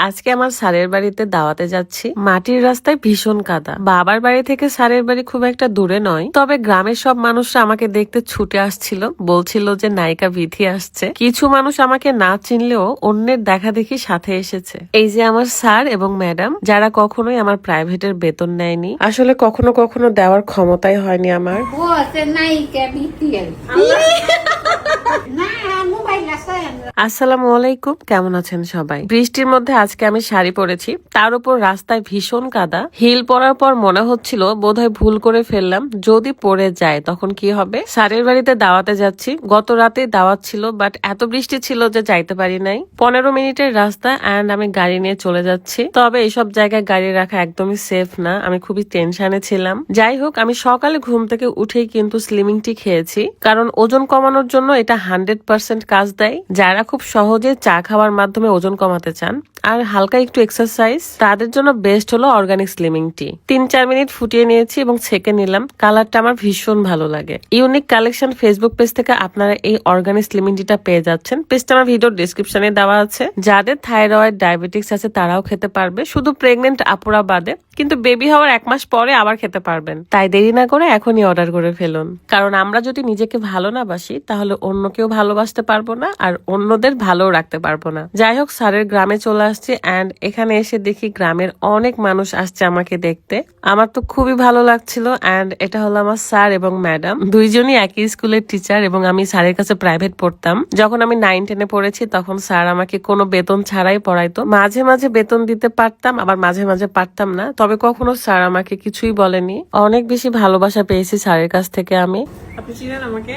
আজকে আমার স্যারের বাড়িতে দাওয়াতে যাচ্ছি। মাটির রাস্তায় ভীষণ কাদা। বাবার বাড়ি থেকে স্যারের বাড়ি খুব একটা দূরে নয়। তবে গ্রামের সব মানুষরা আমাকে দেখতে ছুটে আসছিল। বলছিল যে নায়িকা বিধি আসছে। কিছু মানুষ আমাকে না চিনলেও অন্যের দেখা দেখি সাথে এসেছে। এই যে আমার স্যার এবং ম্যাডাম যারা কখনোই আমার প্রাইভেটের বেতন নেয়নি। আসলে কখনো কখনো দেওয়ার ক্ষমতাই হয়নি আমার। নায়িকা আসসালামু আলাইকুম, কেমন আছেন সবাই? বৃষ্টির মধ্যে আজকে আমি শাড়ি পরেছি। তার উপর রাস্তায় ভীষণ কাদা। হিল পরার পর মনে হচ্ছিল, বোধহয় ভুল করে ফেললাম। যদি পড়ে যায়, তখন কি হবে? স্যারের বাড়িতে দাওয়াতে যাচ্ছি। গত রাতে দাওয়াত ছিল বাট এত বৃষ্টি ছিল যে যাইতে পারি নাই। পনেরো মিনিটের রাস্তা অ্যান্ড আমি গাড়ি নিয়ে চলে যাচ্ছি। তবে এইসব জায়গায় গাড়ি রাখা একদমই সেফ না। আমি খুবই টেনশনে ছিলাম। যাই হোক, আমি সকালে ঘুম থেকে উঠেই কিন্তু স্লিমিং টি খেয়েছি। কারণ ওজন কমানোর জন্য এটা হান্ড্রেড পার্সেন্ট কাজ দেয় যারা খুব সহজে চা খাওয়ার মাধ্যমে ওজন কমাতে চান আর হালকা একটু এক্সারসাইজ তাদের জন্য বেস্ট হলো অর্গানিক স্লিমিং টি তিন চার মিনিট ফুটিয়ে নিয়েছি এবং ছেঁকে নিলাম। কালারটা আমার ভীষণ ভালো লাগে। ইউনিক কালেকশন ফেসবুক পেজ থেকে আপনারা এই অর্গানিক স্লিমিং টিটা পেয়ে যাচ্ছেন। পেজটা আমার ভিডিও ডিসক্রিপশনে দেওয়া আছে। যাদের থাইরয়েড ডায়াবেটিক্স আছে তারাও খেতে পারবে। শুধু প্রেগনেন্ট আপুরা বাদে, কিন্তু বেবি হওয়ার এক মাস পরে আবার খেতে পারবেন। তাই দেরি না করে এখনই অর্ডার করে ফেলুন। কারণ আমরা যদি নিজেকে ভালো না বাসি, তাহলে অন্য কেউ ভালোবাসতে পারব না আর অন্যদের ভালো রাখতে পারব না। যাই হোক, স্যারের গ্রামে চলে আসছি অ্যান্ড এখানে এসে দেখি গ্রামের অনেক মানুষ আসছে আমাকে দেখতে। আমার তো খুবই ভালো লাগছিল অ্যান্ড এটা হলো আমার স্যার এবং ম্যাডাম। দুইজনই একই স্কুলের টিচার এবং আমি স্যারের কাছে প্রাইভেট পড়তাম। যখন আমি নাইন টেনে পড়েছি, তখন স্যার আমাকে কোনো বেতন ছাড়াই পড়াইতো। মাঝে মাঝে বেতন দিতে পারতাম, আবার মাঝে মাঝে পারতাম না। তবে কখনো স্যার আমাকে কিছুই বলেনি। অনেক বেশি ভালোবাসা পেয়েছি স্যারের কাছ থেকে আমি। আপনি চিনেন আমাকে?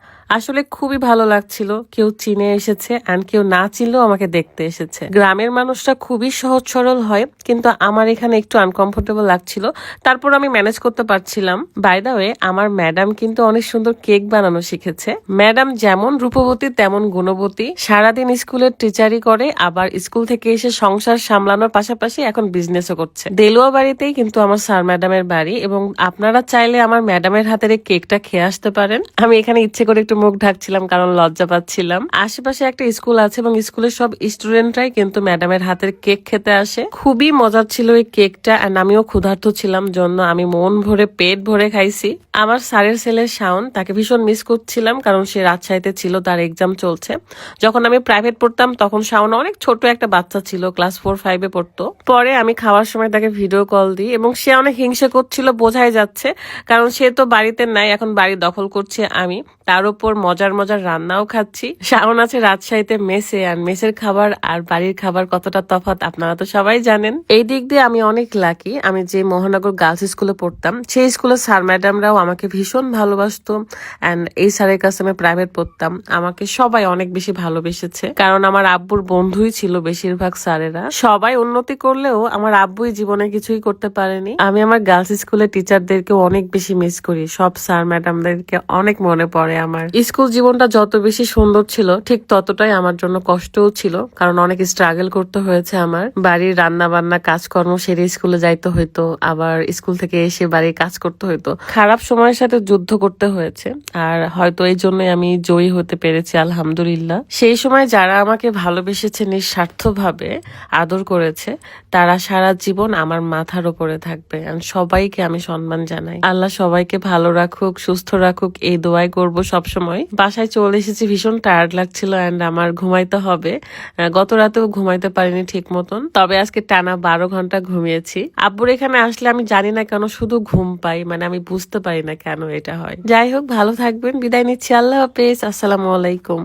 আসলে খুবই ভালো লাগছিল। কেউ চিনে এসেছে অ্যান্ড কেউ না চিনলেও আমাকে দেখতে এসেছে। গ্রামের মানুষরা খুবই সহজ সরল হয়, কিন্তু আমার এখানে একটু আনকমফোর্টেবল লাগছিল। তারপর আমি ম্যানেজ করতে পারছিলাম। বাই দা ওয়ে আমার ম্যাডাম কিন্তু অনেক সুন্দর কেক বানানো শিখেছে। ম্যাডাম যেমন রূপবতী, তেমন গুণবতী। সারাদিন স্কুলের টিচারই করে, আবার স্কুল থেকে এসে সংসার সামলানোর পাশাপাশি এখন বিজনেসও করছে। দেলুয়া বাড়িতেই কিন্তু আমার স্যার ম্যাডামের বাড়ি এবং আপনারা চাইলে আমার ম্যাডামের হাতের কেকটা খেয়ে আসতে পারেন। আমি এখানে ইচ্ছে করে একটু মুখ ঢাকছিলাম কারণ লজ্জা পাচ্ছিলাম। আশেপাশে একটা স্কুল আছে এবং স্কুলের সব স্টুডেন্টরাই কিন্তু ম্যাডামের হাতের কেক খেতে আসে। খুবই মজার ছিল এই কেকটা and আমিও ক্ষুধার্ত ছিলাম জন্য আমি মন ভরে, পেট ভরে খাইছি। আমার স্যারের ছেলে শাওন, তাকে ভীষণ মিস করছিলাম কারণ সে রাজশাহীতে ছিল, তার এক্সাম চলছে। যখন আমি প্রাইভেট পড়তাম তখন শাওন অনেক ছোট একটা বাচ্চা ছিল ক্লাস ফোর ফাইভে পড়তো। পরে আমি খাওয়ার সময় তাকে ভিডিও কল দিই এবং সে অনেক হিংসে করছিল, বোঝাই যাচ্ছে। কারণ সে তো বাড়িতে নাই, এখন বাড়ি দখল করছে আমি। তার উপর মজার মজার রান্নাও খাচ্ছি। শাওন আছে রাজশাহীতে মেসে, আর মেসের খাবার আর বাড়ির খাবার কতটা তফাৎ আপনারা তো সবাই জানেন। এই দিক দিয়ে আমি অনেক লাকি আমি যে মহানগর গার্লস স্কুলে পড়তাম, সেই স্কুলের স্যার ম্যাডামরাও আমাকে ভীষণ ভালোবাসতো অ্যান্ড এই স্যারের কাছে আমি প্রাইভেট পড়তাম। আমাকে সবাই অনেক বেশি ভালোবেসেছে, কারণ আমার আব্বুর বন্ধুই ছিল বেশিরভাগ স্যারেরা সবাই উন্নতি করলেও আমার আব্বুই জীবনে কিছুই করতে পারেনি। আমি আমার গার্লস স্কুলের টিচারদেরকে অনেক বেশি মিস করি, সব স্যার ম্যাডামদেরকে অনেক মনে পড়ে আমার। স্কুল জীবনটা যত বেশি সুন্দর ছিল, ঠিক ততটাই আমার জন্য কষ্টও ছিল, কারণ অনেক স্ট্রাগল করতে হয়েছে আমার। বাড়ির রান্না বান্না কাজকর্ম সেরে স্কুলে যাইতে হইতো, আবার স্কুল থেকে এসে বাড়ির কাজ করতে হইতো। খারাপ সময়ের সাথে যুদ্ধ করতে হয়েছে, আর হয়তো এই জন্যই আমি জয়ী হতে পেরেছি, আলহামদুলিল্লাহ। সেই সময় যারা আমাকে ভালোবেসেছে নিঃস্বার্থভাবে আদর করেছে, তারা সারা জীবন আমার মাথার উপরে থাকবে সবাইকে আমি সম্মান জানাই। আল্লাহ সবাইকে ভালো রাখুক, সুস্থ রাখুক, এই দোয়াই করব সব সময়। বাসায় চলে এসেছি, ভীষণ টায়ার্ড লাগছিল অ্যান্ড আমার ঘুমাইতে হবে। গত রাতেও ঘুমাইতে পারিনি ঠিক মতন। তবে আজকে টানা বারো ঘণ্টা ঘুমিয়েছি। আব্বুর এখানে আসলে আমি জানি না কেন শুধু ঘুম পাই মানে আমি বুঝতে পারি না কেন এটা হয়। যাই হোক, ভালো থাকবেন। বিদায় নিচ্ছি। আল্লাহ হাফেজ। আসসালামু আলাইকুম।